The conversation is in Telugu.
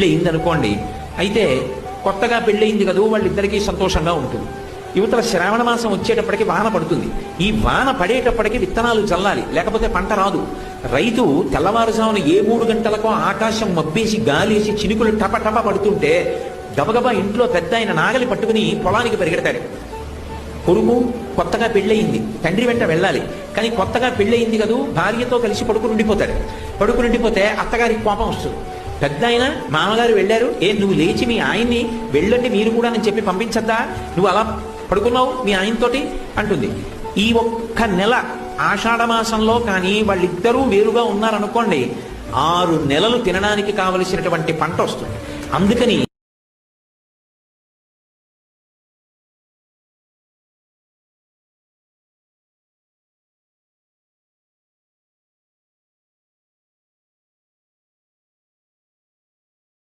పెళ్ళయింది అనుకోండి అయితే కొత్తగా పెళ్ళయింది కదూ వాళ్ళిద్దరికీ సంతోషంగా ఉంటుంది. యువతల శ్రావణ మాసం వచ్చేటప్పటికి వాన పడుతుంది. ఈ వాన పడేటప్పటికి విత్తనాలు చల్లాలి లేకపోతే పంట రాదు. రైతు తెల్లవారుజామున ఏ మూడు గంటలకో ఆకాశం మబ్బేసి గాలేసి చినుకులు టప టప పడుతుంటే గబగబా ఇంట్లో పెద్ద ఆయన నాగలి పట్టుకుని పొలానికి పరిగెడతాడు. కొడుకు కొత్తగా పెళ్ళయింది తండ్రి వెంట వెళ్ళాలి. కానీ కొత్తగా పెళ్ళయింది కదూ భార్యతో కలిసి పడుకుని ఉండిపోతాడు. పడుకుని ఉండిపోతే అత్తగారికి కోపం వస్తుంది. పెద్ద ఆయన మామగారు వెళ్ళారు. ఏ నువ్వు లేచి మీ ఆయన్ని వెళ్ళండి మీరు కూడా అని చెప్పి పంపించద్దా? నువ్వు అలా పడుకున్నావు మీ ఆయనతోటి? అంటుంది. ఈ ఒక్క నెల ఆషాఢమాసంలో కానీ వాళ్ళిద్దరూ వేరుగా ఉన్నారనుకోండి ఆరు నెలలు తినడానికి కావలసినటువంటి పంట వస్తుంది. అందుకని